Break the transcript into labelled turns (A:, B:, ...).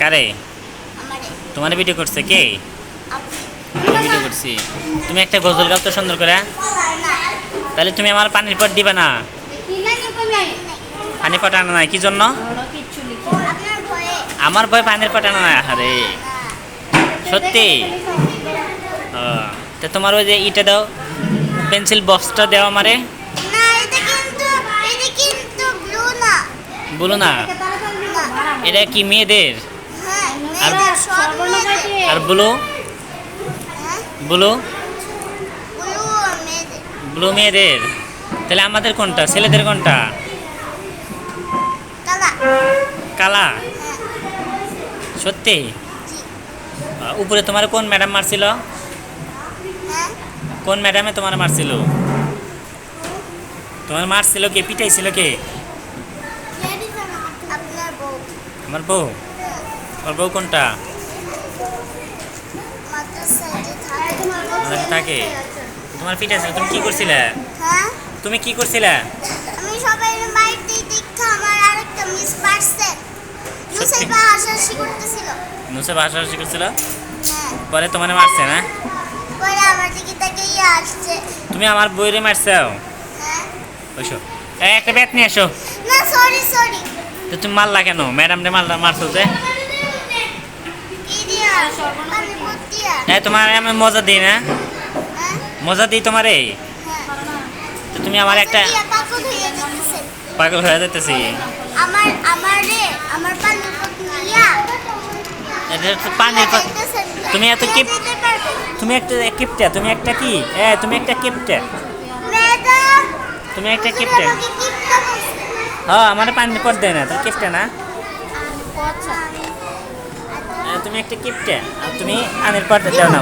A: করে?
B: তোমার ভিডিও করছে কে? ভিডিও করছি। তুমি একটা গজল গাও তো সুন্দর করে। তাহলে তুমি আমার পানির পট দিবে না। পানি পট আনা নাই কি জন্য? আমার ভয় পানির পট আনা নাই আরে সত্যি? তা তোমার ওই যে ইটা দাও পেন্সিল বক্সটা দাও আমারে।
A: বলো না
B: এটা কি মেয়েদের?
A: হ্যাঁ
B: আর- ব্লু? ব্লু?
A: ব্লু মেয়েদের।
B: তাহলে আমাদের কোনটা? ছেলেদের কোনটা?
A: কালা।
B: কালা?
A: হ্যাঁ।
B: সত্যি? উপরে তোমার কোন ম্যাডাম মারছিল?
A: হ্যাঁ?
B: কোন ম্যাডামে তোমার মারছিল? তোমার মারছিল কে? পিটাইছিল কে
A: আপনার বউ
B: আমার বউ? আমার বউ কোনটা?
A: থাকে?
B: তোমার পিটাইছিল তুমি কি করছিলে?
A: হ্যাঁ?
B: তুমি কি করছিলে?
A: আমি সবাই বাড়িতে দেখে আমার আরেকটা মিস পারছে মুসাইবা হাসাহাসি করতেছিল।
B: নুসে ভাষা শিখেছিল
A: হ্যাঁ।
B: পরে তোমার মারছে না?
A: পরে আমার দিকে তাকে আসছে
B: তুমি আমার বইরে মারছো?
A: হ্যাঁ।
B: ওইসো একটা ব্যাট নিয়ে এসো
A: না সরি সরি
B: তো তুমি মারলা কেন? ম্যাডাম রে মারলা মারছো যে। এই তোমার আমি মজা দিই না? মজা দিই তোমারে? তো তুমি আমার একটা
A: পাগল হয়ে যেতেছে আমার আমার রে আমার
B: পানির তুমি এত কিপ- তুমি একটা কিপটা তুমি একটা কি? হ্যাঁ তুমি একটা কিপটা। তুমি একটা কিপটা। হ্যাঁ আমার পানি পর দেয় না তুমি কেপটে না? এ, তুমি একটা কেপটে আর তুমি পানির পর দাও না